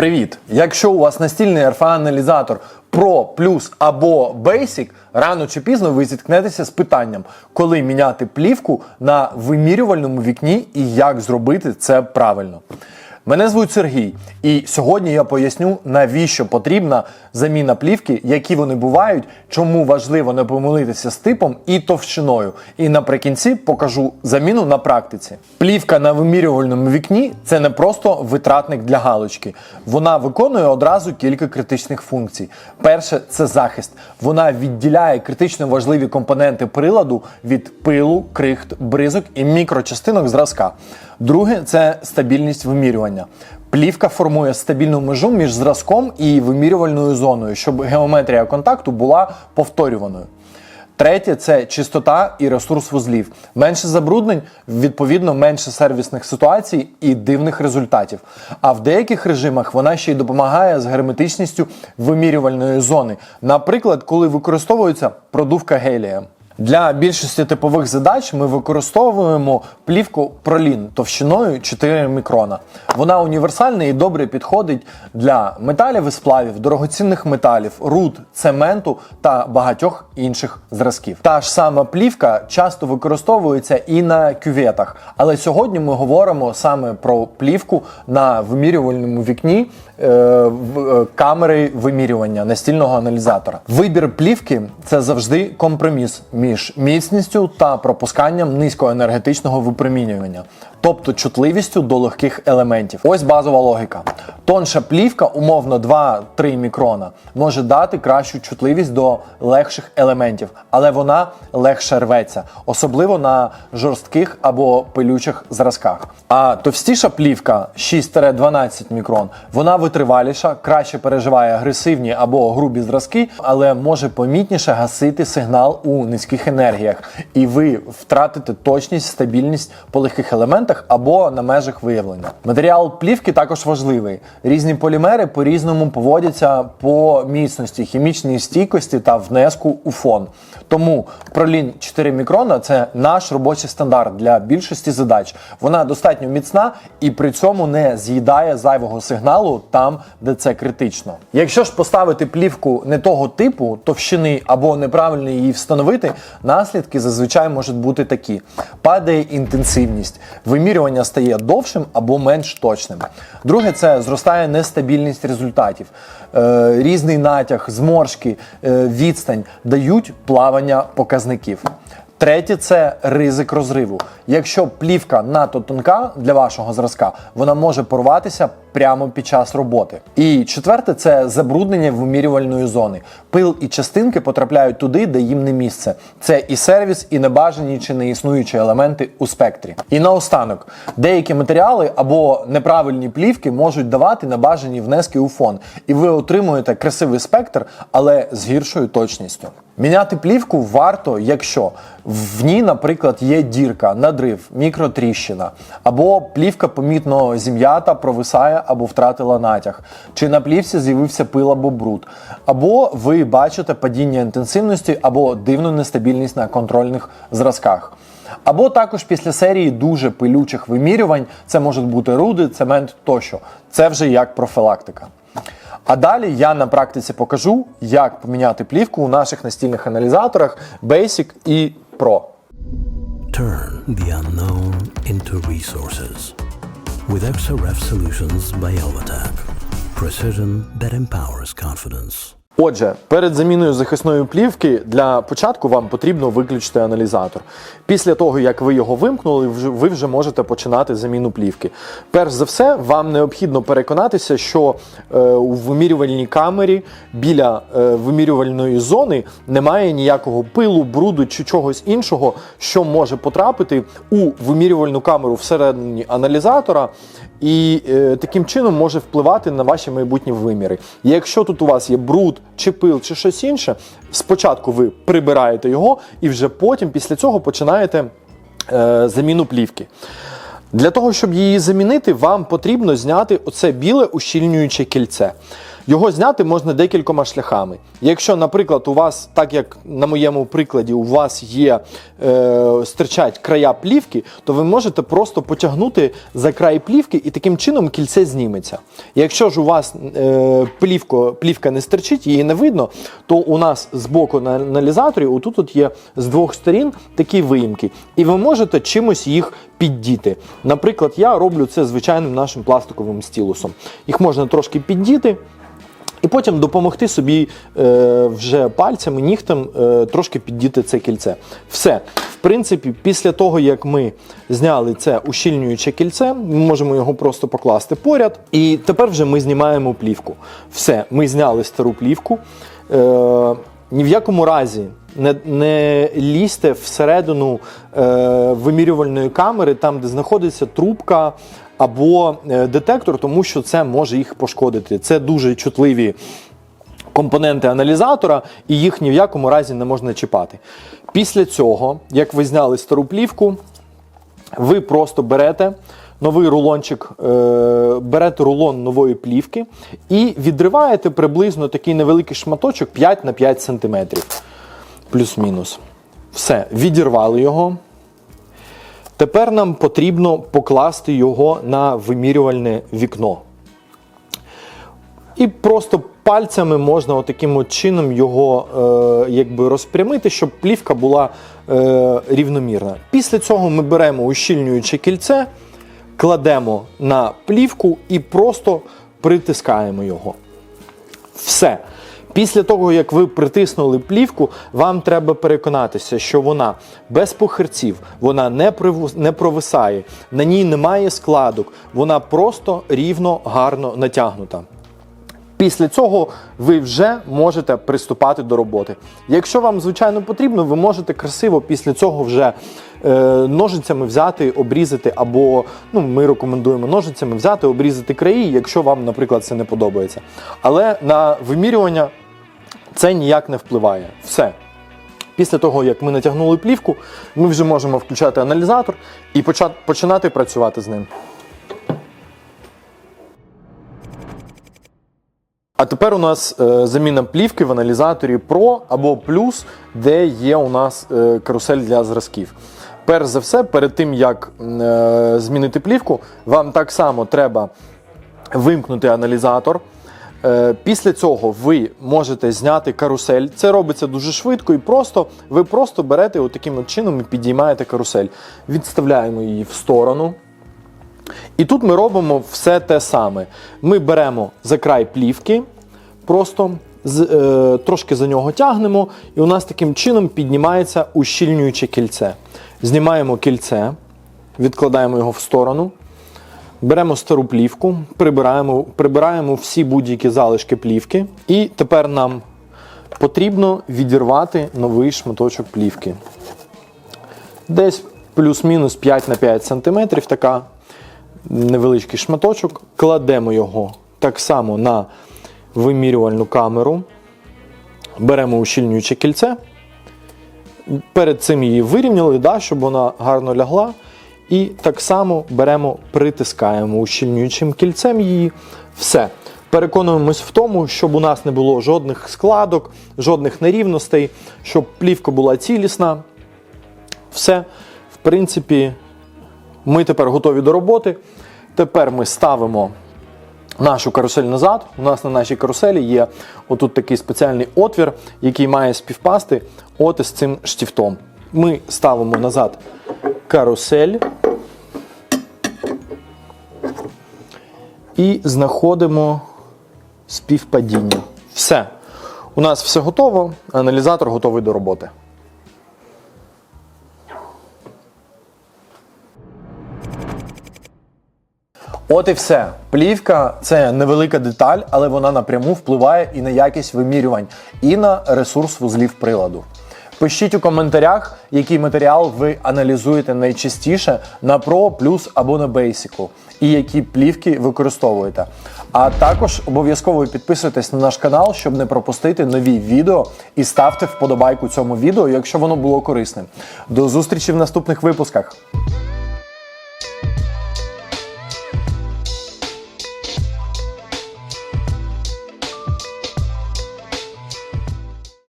Привіт! Якщо у вас настільний RFA-аналізатор Pro Plus або Basic, рано чи пізно ви зіткнетеся з питанням, коли міняти плівку на вимірювальному вікні і як зробити це правильно. Мене звуть Сергій, і сьогодні я поясню, навіщо потрібна заміна плівки, які вони бувають, чому важливо не помилитися з типом і товщиною. І наприкінці покажу заміну на практиці. Плівка на вимірювальному вікні це не просто витратник для галочки. Вона виконує одразу кілька критичних функцій. Перше це захист. Вона відділяє критично важливі компоненти приладу від пилу, крихт, бризок і мікрочастинок зразка. Друге це стабільність вимірювання. Плівка формує стабільну межу між зразком і вимірювальною зоною, щоб геометрія контакту була повторюваною. Третє це чистота і ресурс вузлів. Менше забруднень, відповідно, менше сервісних ситуацій і дивних результатів. А в деяких режимах вона ще й допомагає з герметичністю вимірювальної зони. Наприклад, коли використовується продувка гелієм. Для більшості типових задач ми використовуємо плівку пролін товщиною 4 мікрона. Вона універсальна і добре підходить для металів і сплавів, дорогоцінних металів, руд, цементу та багатьох інших зразків. Та ж сама плівка часто використовується і на кюветах, але сьогодні ми говоримо саме про плівку на вимірювальному вікні е, е, камери вимірювання настільного аналізатора. Вибір плівки це завжди компроміс між міцністю та пропусканням низькоенергетичного випромінювання, тобто чутливістю до легких елементів. Ось базова логіка. Тонша плівка, умовно 2-3 мікрона, може дати кращу чутливість до легших елементів, але вона легше рветься, особливо на жорстких або пилючих зразках. А товстіша плівка 6-12 мікрон, вона витриваліша, краще переживає агресивні або грубі зразки, але може помітніше гасити сигнал у низьких енергіях, і ви втратите точність, стабільність по легких елементах або на межах виявлення. Матеріал плівки також важливий. Різні полімери по-різному поводяться по міцності, хімічній стійкості та внеску у фон. Тому пролін 4 мікрона це наш робочий стандарт для більшості задач. Вона достатньо міцна і при цьому не з'їдає зайвого сигналу там, де це критично. Якщо ж поставити плівку не того типу, товщини або неправильно її встановити, наслідки зазвичай можуть бути такі: падає інтенсивність, вимірювання стає довшим або менш точним. Друге, це зростає нестабільність результатів. Е, різний натяг, зморшки, е, відстань дають плавання показників. Третє це ризик розриву. Якщо плівка надто тонка для вашого зразка, вона може порватися прямо під час роботи. І четверте це забруднення вимірювальної зони. Пил і частинки потрапляють туди, де їм не місце. Це і сервіс, і небажані чи неіснуючі елементи у спектрі. І наостанок, деякі матеріали або неправильні плівки можуть давати небажані внески у фон, і ви отримуєте красивий спектр, але з гіршою точністю. Міняти плівку варто, якщо в ній, наприклад, є дірка, надрив, мікротріщина, або плівка помітно зім'ята, провисає або втратила натяг, чи на плівці з'явився пил або бруд, або ви бачите падіння інтенсивності або дивну нестабільність на контрольних зразках. Або також після серії дуже пилючих вимірювань це можуть бути руди, цемент тощо. Це вже як профілактика. А далі я на практиці покажу, як поміняти плівку у наших настільних аналізаторах Basic і Pro. Turn the unknown into resources with XRF Solutions by Elvatec. Precision that empowers confidence. Отже, перед заміною захисної плівки для початку вам потрібно виключити аналізатор. Після того, як ви його вимкнули, ви вже можете починати заміну плівки. Перш за все, вам необхідно переконатися, що е, у вимірювальній камері біля е, вимірювальної зони немає ніякого пилу, бруду чи чогось іншого, що може потрапити у вимірювальну камеру всередині аналізатора і е, таким чином може впливати на ваші майбутні виміри. І Якщо тут у вас є бруд, чи пил, чи щось інше, спочатку ви прибираєте його, і вже потім, після цього, починаєте е, заміну плівки. Для того, щоб її замінити, вам потрібно зняти оце біле ущільнююче кільце. Його зняти можна декількома шляхами. Якщо, наприклад, у вас, так як на моєму прикладі, у вас є е, стирчать края плівки, то ви можете просто потягнути за край плівки і таким чином кільце зніметься. Якщо ж у вас е, плівко, плівка не стирчить, її не видно, то у нас з боку на аналізаторі, отут от є з двох сторін такі виїмки, і ви можете чимось їх піддіти. Наприклад, я роблю це звичайним нашим пластиковим стілусом. Їх можна трошки піддіти. І потім допомогти собі е, вже пальцями, нігтем е, трошки піддіти це кільце. Все. В принципі, після того, як ми зняли це ущільнююче кільце, ми можемо його просто покласти поряд. І тепер вже ми знімаємо плівку. Все, ми зняли стару плівку. Е, ні в якому разі не, не лізьте всередину е, вимірювальної камери, там, де знаходиться трубка або е, детектор, тому що це може їх пошкодити. Це дуже чутливі компоненти аналізатора, і їх ні в якому разі не можна чіпати. Після цього, як ви зняли стару плівку, ви просто берете новий рулончик, е, берете рулон нової плівки і відриваєте приблизно такий невеликий шматочок 5 на 5 см. Плюс-мінус. Все, відірвали його. Тепер нам потрібно покласти його на вимірювальне вікно. І просто пальцями можна отаким от чином його е, якби розпрямити, щоб плівка була е, рівномірна. Після цього ми беремо ущільнююче кільце, кладемо на плівку і просто притискаємо його. Все. Після того, як ви притиснули плівку, вам треба переконатися, що вона без похирців, вона не, не провисає, на ній немає складок, вона просто рівно, гарно натягнута. Після цього ви вже можете приступати до роботи. Якщо вам, звичайно, потрібно, ви можете красиво після цього вже е, ножицями взяти, обрізати, або ну, ми рекомендуємо ножицями взяти, обрізати краї, якщо вам, наприклад, це не подобається. Але на вимірювання це ніяк не впливає. Все. Після того, як ми натягнули плівку, ми вже можемо включати аналізатор і починати працювати з ним. А тепер у нас е, заміна плівки в аналізаторі Pro або Plus, де є у нас е, карусель для зразків. Перш за все, перед тим як е, змінити плівку, вам так само треба вимкнути аналізатор. Е, Після цього ви можете зняти карусель. Це робиться дуже швидко і просто. Ви просто берете отаким от чином і підіймаєте карусель. Відставляємо її в сторону. І тут ми робимо все те саме. Ми беремо за край плівки, просто з, е, трошки за нього тягнемо, і у нас таким чином піднімається ущільнююче кільце. Знімаємо кільце, відкладаємо його в сторону, беремо стару плівку, прибираємо, прибираємо всі будь-які залишки плівки. І тепер нам потрібно відірвати новий шматочок плівки. Десь плюс-мінус 5 на 5 см, така невеличкий шматочок, кладемо його так само на вимірювальну камеру, беремо ущільнююче кільце, перед цим її вирівняли, да, щоб вона гарно лягла. І так само беремо, притискаємо ущільнюючим кільцем її. Все. Переконуємось в тому, щоб у нас не було жодних складок, жодних нерівностей, щоб плівка була цілісна. Все, в принципі, ми тепер готові до роботи. Тепер ми ставимо нашу карусель назад. У нас на нашій каруселі є отут такий спеціальний отвір, який має співпасти от із цим штифтом. Ми ставимо назад карусель і знаходимо співпадіння. Все. У нас все готово, аналізатор готовий до роботи. От і все. Плівка це невелика деталь, але вона напряму впливає і на якість вимірювань, і на ресурс вузлів приладу. Пишіть у коментарях, який матеріал ви аналізуєте найчастіше на Pro, Plus або на Basic, і які плівки використовуєте. А також обов'язково підписуйтесь на наш канал, щоб не пропустити нові відео, і ставте вподобайку цьому відео, якщо воно було корисним. До зустрічі в наступних випусках.